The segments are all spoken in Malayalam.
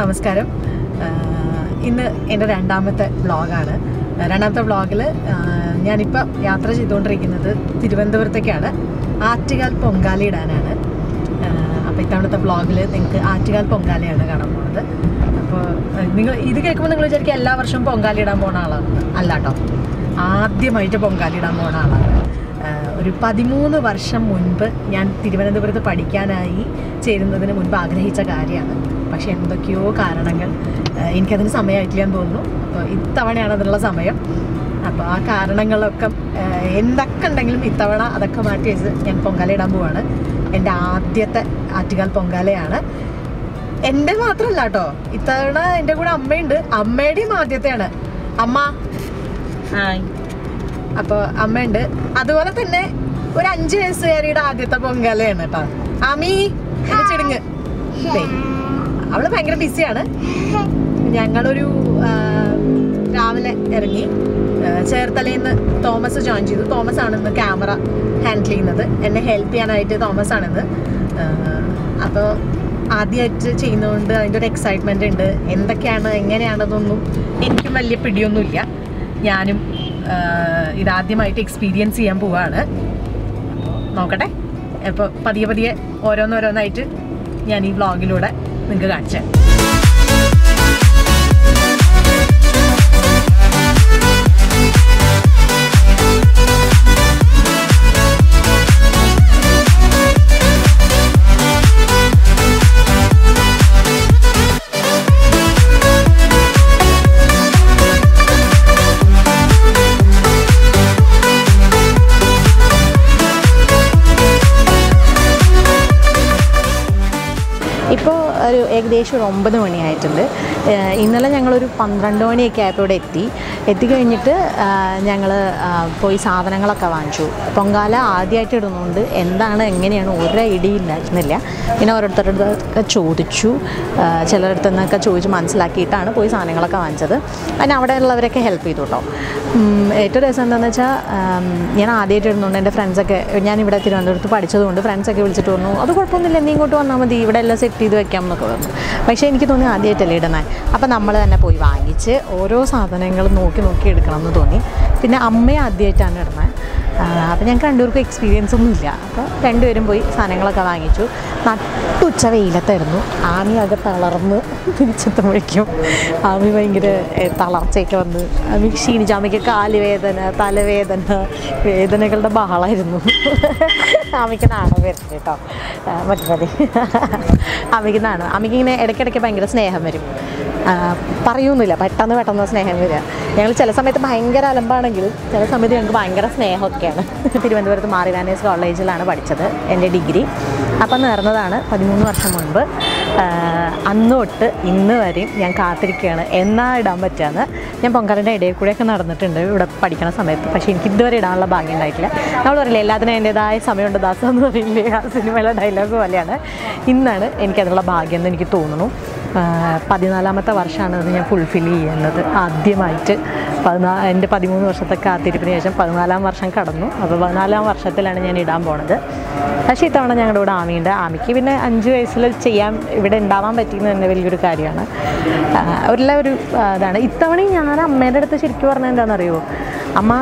നമസ്കാരം. ഇന്ന് എന്റെ രണ്ടാമത്തെ വ്ളോഗാണ്. രണ്ടാമത്തെ വ്ളോഗിൽ ഞാനിപ്പോൾ യാത്ര ചെയ്തുകൊണ്ടിരിക്കുന്നത് തിരുവനന്തപുരത്തേക്കാണ്. ആറ്റുകാൽ പൊങ്കാല ഇടാനാണ്. അപ്പോൾ ഇത്തവണത്തെ വ്ളോഗിൽ നിങ്ങൾക്ക് ആറ്റുകാൽ പൊങ്കാലയാണ് കാണാൻ പോകുന്നത് അപ്പോൾ നിങ്ങൾ ഇത് കേൾക്കുമ്പോൾ നിങ്ങൾ വിചാരിക്കും എല്ലാ വർഷവും പൊങ്കാല ഇടാൻ പോണ ആളാണ് അല്ല കേട്ടോ ആദ്യമായിട്ട് പൊങ്കാല ഇടാൻ പോണ ആളാണ് ഒരു പതിമൂന്ന് വർഷം മുൻപ് ഞാൻ തിരുവനന്തപുരത്ത് പഠിക്കാനായി ചേരുന്നതിന് മുൻപ് ആഗ്രഹിച്ച കാര്യമാണ്. പക്ഷേ എന്തൊക്കെയോ കാരണങ്ങൾ എനിക്കതിന് സമയമായിട്ടില്ല എന്ന് തോന്നുന്നു. അപ്പോൾ ഇത്തവണയാണ് അതിനുള്ള സമയം. അപ്പോൾ ആ കാരണങ്ങളൊക്കെ എന്തൊക്കെ ഉണ്ടെങ്കിലും ഇത്തവണ അതൊക്കെ മാറ്റി വെച്ച് ഞാൻ പൊങ്കാല ഇടാൻ പോവാണ്. എന്റെ ആദ്യത്തെ ആറ്റുകാൽ പൊങ്കാലയാണ്. എന്റെ മാത്രമല്ല കേട്ടോ ഇത്തവണ എന്റെ കൂടെ അമ്മയുണ്ട്. അമ്മയുടെയും ആദ്യത്തെയാണ്. അമ്മ. അപ്പോൾ അമ്മയുണ്ട്. അതുപോലെ തന്നെ ഒരു അഞ്ച് വയസ്സുകാരിയുടെ ആദ്യത്തെ പൊങ്കാലയാണ് കേട്ടോ അമീ ചെടുങ്ങ്. അവൾ ഭയങ്കര ബിസിയാണ്. ഞങ്ങളൊരു രാവിലെ ഇറങ്ങി ചേർത്തലയിൽ നിന്ന് തോമസ് ജോയിൻ ചെയ്തു. തോമസ് ആണ് ഇന്ന് ക്യാമറ ഹാൻഡിൽ ചെയ്യുന്നത്. എന്നെ ഹെൽപ്പ് ചെയ്യാനായിട്ട് തോമസ് ആണിന്ന് അപ്പോൾ ആദ്യമായിട്ട് ചെയ്യുന്നതുകൊണ്ട് അതിന്റെ ഒരു എക്സൈറ്റ്മെന്റ് ഉണ്ട്. എന്തൊക്കെയാണ് എങ്ങനെയാണെന്നൊന്നും എനിക്കും വലിയ പിടിയൊന്നുമില്ല. ഞാനും ഇതാദ്യമായിട്ട് എക്സ്പീരിയൻസ് ചെയ്യാൻ പോവാണ്. നോക്കട്ടെ. അപ്പോൾ പതിയെ പതിയെ ഓരോന്നോരോന്നായിട്ട് ഞാൻ ഈ വ്ളോഗിലൂടെ നിങ്ങൾക്ക് കാണിച്ചു ഏകദേശം ഒരു ഒമ്പത് മണിയായിട്ടുണ്ട്. ഇന്നലെ ഞങ്ങളൊരു പന്ത്രണ്ട് മണിയൊക്കെ ആയപ്പോൾ ഇവിടെ എത്തി. എത്തിക്കഴിഞ്ഞിട്ട് ഞങ്ങൾ പോയി സാധനങ്ങളൊക്കെ വാങ്ങിച്ചു. പൊങ്കാല ആദ്യമായിട്ട് ഇടുന്നുണ്ട് എന്താണ് എങ്ങനെയാണ് ഒരു ഐഡിയ ഇല്ലായിരുന്നില്ല. പിന്നെ ഓരോരുത്തരുടെ ഒക്കെ ചോദിച്ചു. ചിലരുടെ നിന്നൊക്കെ ചോദിച്ച് മനസ്സിലാക്കിയിട്ടാണ് പോയി സാധനങ്ങളൊക്കെ വാങ്ങിച്ചത്. അതിന് അവിടെ ഉള്ളവരൊക്കെ ഹെൽപ്പ് ചെയ്തു കേട്ടോ ഏറ്റവും രസം എന്താണെന്ന് വെച്ചാൽ ഞാൻ ആദ്യമായിട്ട് ഇടുന്നുണ്ട് എന്റെ ഫ്രണ്ട്സൊക്കെ ഞാൻ ഇവിടെ തിരുവനന്തപുരത്ത് പഠിച്ചതുകൊണ്ട് ഫ്രണ്ട്സൊക്കെ വിളിച്ചിട്ട് പറഞ്ഞു അത് കുഴപ്പമൊന്നുമില്ല നീ ഇങ്ങോട്ട് വന്നാൽ മതി ഇവിടെ എല്ലാം സെറ്റ് ചെയ്ത് വെക്കാം എന്നൊക്കെ പറഞ്ഞു. പക്ഷേ എനിക്ക് തോന്നി ആദ്യമായിട്ടല്ലേ ഇടുന്നത് അപ്പോൾ നമ്മൾ തന്നെ പോയി വാങ്ങിച്ച് ഓരോ സാധനങ്ങളും നോക്കി നോക്കി എടുക്കണം എന്ന് തോന്നി. പിന്നെ അമ്മയെ ആദ്യമായിട്ടാണ് ഇടുന്നത് അപ്പോൾ ഞങ്ങൾക്ക് രണ്ടുപേർക്കും എക്സ്പീരിയൻസ് ഒന്നും ഇല്ല. അപ്പോൾ രണ്ടുപേരും പോയി സാധനങ്ങളൊക്കെ വാങ്ങിച്ചു. നട്ടുച്ച വെയിലത്തായിരുന്നു. ആമി ആകെ തളർന്ന് തിരിച്ചെത്തുമ്പോഴേക്കും ആമി ഭയങ്കര തളർച്ചയൊക്കെ വന്ന് ആമി ക്ഷീണിച്ചു. ആമയ്ക്ക് കാലുവേദന തലവേദന വേദനകളുടെ ബഹളമായിരുന്നു നാണം വരുന്നത് കേട്ടോ? മതി മതി. ആമിക്ക് നാണം ഇങ്ങനെ ഇടയ്ക്കിടയ്ക്ക് ഭയങ്കര സ്നേഹം വരും. പറയൊന്നുമില്ല പെട്ടെന്ന് പെട്ടെന്ന് സ്നേഹം വരിക. ഞങ്ങൾ ചില സമയത്ത് ഭയങ്കര അലമ്പാണെങ്കിൽ ചില സമയത്ത് ഞങ്ങൾക്ക് ഭയങ്കര സ്നേഹമൊക്കെയാണ്. തിരുവനന്തപുരത്ത് മാറിവാനേസ് കോളേജിലാണ് പഠിച്ചത് എന്റെ ഡിഗ്രി. അപ്പം നേർന്നതാണ് പതിമൂന്ന് വർഷം മുൻപ്. അന്നോട്ട് ഇന്ന് വരെയും ഞാൻ കാത്തിരിക്കുകയാണ്. എന്നാ ഇടാൻ പറ്റുകയെന്ന് ഞാൻ പൊങ്കാലിന്റെ ഇടയിൽ കൂടെയൊക്കെ നടന്നിട്ടുണ്ട് ഇവിടെ പഠിക്കണ സമയത്ത്. പക്ഷേ എനിക്ക് ഇതുവരെ ഇടാനുള്ള ഭാഗ്യം ഉണ്ടായിട്ടില്ല. നമ്മൾ പറയില്ല എല്ലാത്തിനും എന്റെതായ സമയമുണ്ട് ദാസം എന്ന് പറയില്ലേ ആ സിനിമയിലെ ഡയലോഗ് പോലെയാണ്. ഇന്നാണ് എനിക്കതിനുള്ള ഭാഗ്യം എന്ന് എനിക്ക് തോന്നുന്നു. പതിനാലാമത്തെ വർഷമാണ് അത് ഞാൻ ഫുൾഫിൽ ചെയ്യുന്നത് ആദ്യമായിട്ട്. പതിനാ എന്റെ പതിമൂന്ന് വർഷത്തെ കാത്തിരിപ്പിന് ശേഷം പതിനാലാം വർഷം കടന്നു. അപ്പോൾ പതിനാലാം വർഷത്തിലാണ് ഞാൻ ഇടാൻ പോണത്. പക്ഷേ ഇത്തവണ ഞങ്ങളുടെ കൂടെ ആമിയുണ്ട്. ആമിക്ക് പിന്നെ അഞ്ച് വയസ്സിൽ ചെയ്യാൻ ഇവിടെ ഉണ്ടാവാൻ പറ്റിയെന്ന് തന്നെ വലിയൊരു കാര്യമാണ്. ഒരുള്ള ഒരു ഇതാണ്. ഇത്തവണയും ഞാൻ അമ്മേന്റെ അടുത്ത് ശരിക്കും പറഞ്ഞാൽ അറിയുമോ അമ്മ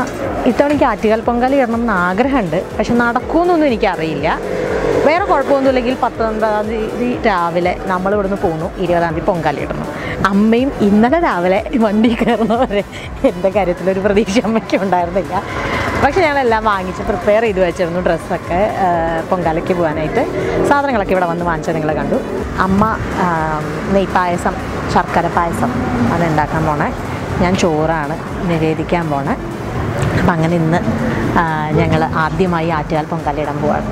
ഇത്തവണ എനിക്ക് ആറ്റുകാൽ പൊങ്കാല ഇടണം എന്ന് ആഗ്രഹമുണ്ട്. പക്ഷെ നടക്കുമെന്നൊന്നും എനിക്കറിയില്ല. വേറെ കുഴപ്പമൊന്നുമില്ലെങ്കിൽ പത്തൊൻപതാം തീയതി രാവിലെ നമ്മൾ ഇവിടുന്ന് പോന്നു. ഇരുപതാം തീയതി പൊങ്കാല ഇടണം. അമ്മയും ഇന്നലെ രാവിലെ വണ്ടി കയറുന്നവരെ എന്റെ കാര്യത്തിലൊരു പ്രതീക്ഷ അമ്മയ്ക്ക് ഉണ്ടായിരുന്നില്ല. പക്ഷെ ഞങ്ങളെല്ലാം വാങ്ങിച്ച് പ്രിപ്പയർ ചെയ്ത് വെച്ചിരുന്നു ഡ്രസ്സൊക്കെ പൊങ്കാലയ്ക്ക് പോകാനായിട്ട്. സാധനങ്ങളൊക്കെ ഇവിടെ വന്ന് വാങ്ങിച്ചത് നിങ്ങൾ കണ്ടു. അമ്മ നെയ്പായസം ശർക്കര പായസം അത് ഉണ്ടാക്കാൻ പോണേ. ഞാൻ ചോറാണ് നിവേദിക്കാൻ പോണേ. അപ്പം അങ്ങനെ ഇന്ന് ഞങ്ങൾ ആദ്യമായി ആറ്റുകാൽ പൊങ്കാലയിടാൻ പോവാണ്.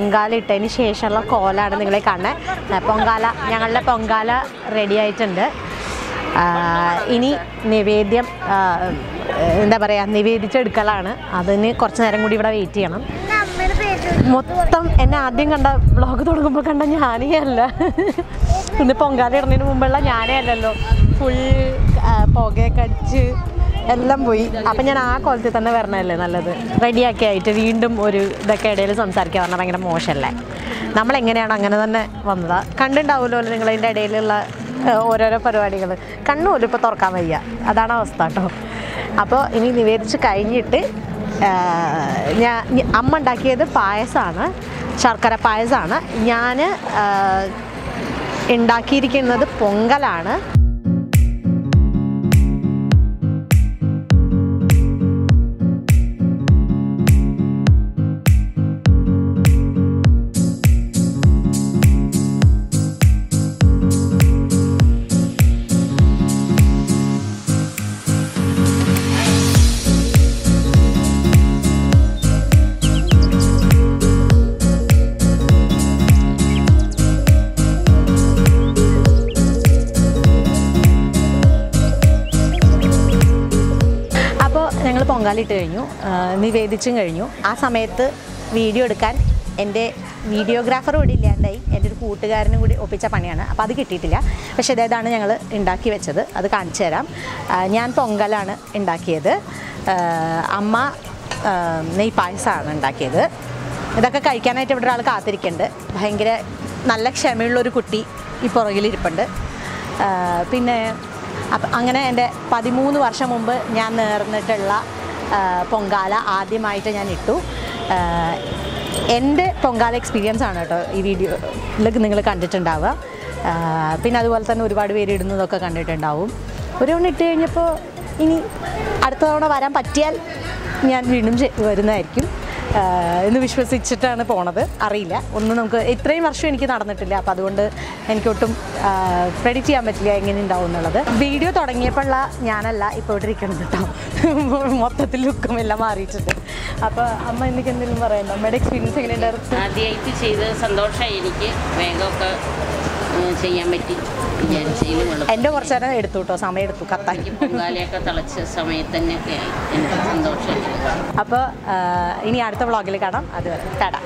പൊങ്കാല ഇട്ടതിന് ശേഷമുള്ള കോലാണ് നിങ്ങളെ കാണുന്നത്. പൊങ്കാല ഞങ്ങളുടെ പൊങ്കാല റെഡി ആയിട്ടുണ്ട്. ഇനി നിവേദ്യം എന്താ പറയുക നിവേദിച്ചെടുക്കലാണ്. അതിന് കുറച്ച് നേരം കൂടി ഇവിടെ വെയിറ്റ് ചെയ്യണം. മൊത്തം എന്നെ ആദ്യം കണ്ട ബ്ലോഗ് തുടങ്ങുമ്പോൾ കണ്ട ഞാനേ അല്ല. ഇന്ന് പൊങ്കാല ഇടുന്നതിന് മുമ്പുള്ള ഞാനേ അല്ലല്ലോ. ഫുൾ പുകയൊക്കെ അടിച്ച് എല്ലാം പോയി. അപ്പം ഞാൻ ആ കോലത്തിൽ തന്നെ വരണമല്ലേ നല്ലത്? റെഡിയാക്കി ആയിട്ട് വീണ്ടും ഒരു ഇതൊക്കെ ഇടയിൽ സംസാരിക്കാൻ പറഞ്ഞാൽ ഭയങ്കര മോശമല്ലേ നമ്മളെങ്ങനെയാണ് അങ്ങനെ തന്നെ വന്നതാ. കണ്ടുണ്ടാവുമല്ലോ നിങ്ങളതിന്റെ ഇടയിലുള്ള ഓരോരോ പരിപാടികൾ കണ്ണുപോലും ഇപ്പോൾ തുറക്കാൻ വയ്യ. അതാണ് അവസ്ഥ കേട്ടോ അപ്പോൾ ഇനി നിവേദിച്ച് കഴിഞ്ഞിട്ട് ഞാൻ അമ്മ ഉണ്ടാക്കിയത് പായസമാണ് ശർക്കര പായസമാണ് ഞാൻ ഉണ്ടാക്കിയിരിക്കുന്നത് പൊങ്കലാണ്. പൊങ്കാലിട്ട് കഴിഞ്ഞു നിവേദിച്ചും കഴിഞ്ഞു. ആ സമയത്ത് വീഡിയോ എടുക്കാൻ എന്റെ വീഡിയോഗ്രാഫർ കൂടി ഇല്ലാണ്ടായി. എന്റെ ഒരു കൂട്ടുകാരനും കൂടി ഒപ്പിച്ച പണിയാണ്. അപ്പോൾ അത് കിട്ടിയിട്ടില്ല. പക്ഷേ ഇതേതാണ് ഞങ്ങൾ ഉണ്ടാക്കി വെച്ചത്. അത് കാണിച്ചു തരാം. ഞാൻ പൊങ്കലാണ് ഉണ്ടാക്കിയത്. അമ്മ നെയ് പായസമാണ് ഉണ്ടാക്കിയത്. ഇതൊക്കെ കഴിക്കാനായിട്ട് ഇവിടെ ഒരാൾ കാത്തിരിക്കുന്നുണ്ട്. ഭയങ്കര നല്ല ക്ഷമയുള്ളൊരു കുട്ടി ഈ പുറകിലിരിപ്പുണ്ട് പിന്നെ അങ്ങനെ എന്റെ പതിമൂന്ന് വർഷം മുമ്പ് ഞാൻ നേർന്നിട്ടുള്ള പൊങ്കാല ആദ്യമായിട്ട് ഞാൻ ഇട്ടു. എന്റെ പൊങ്കാല എക്സ്പീരിയൻസ് ആണ് കേട്ടോ ഈ വീഡിയോയിലൊക്കെ നിങ്ങൾ കണ്ടിട്ടുണ്ടാവുക. പിന്നെ അതുപോലെ തന്നെ ഒരുപാട് പേര് ഇടുന്നതൊക്കെ കണ്ടിട്ടുണ്ടാവും. ഒരു തവണ ഇട്ട് കഴിഞ്ഞപ്പോൾ ഇനി അടുത്ത തവണ വരാൻ പറ്റിയാൽ ഞാൻ വീണ്ടും വരുന്നതായിരിക്കും. എന്ന് വിശ്വസിച്ചിട്ടാണ് പോണത്. അറിയില്ല. ഒന്നും നമുക്ക് ഇത്രയും വർഷം എനിക്ക് നടന്നിട്ടില്ല. അപ്പോൾ അതുകൊണ്ട് എനിക്കൊട്ടും ക്രെഡിറ്റ് ചെയ്യാൻ പറ്റില്ല എങ്ങനെ ഉണ്ടാവും എന്നുള്ളത്. വീഡിയോ തുടങ്ങിയപ്പോഴുള്ള ഞാനല്ല ഇപ്പോൾ ഇവിടെ ഇരിക്കുന്നത് കേട്ടോ മൊത്തത്തിൽ ലുക്കും എല്ലാം മാറിയിട്ടുണ്ട്. അപ്പോൾ അമ്മ എനിക്ക് എന്തെങ്കിലും പറയണ്ട അമ്മയുടെ എക്സ്പീരിയൻസ് എങ്ങനെയുണ്ടായിരുന്നു ആദ്യമായിട്ട് ചെയ്ത് സന്തോഷമായി എനിക്ക്. വേഗമൊക്കെ ചെയ്യാൻ പറ്റി. എന്റെ കുറച്ചു എന്റെ കുറച്ച് നേരം എടുത്തു കേട്ടോ സമയം എടുത്തു കത്താൻ. പൊങ്കാലയൊക്കെ തിളച്ച സമയത്ത് തന്നെയൊക്കെ എനിക്ക് സന്തോഷമായി അപ്പോൾ ഇനി അടുത്ത വ്ളോഗിൽ കാണാം. അതുവരെ ടാടാ.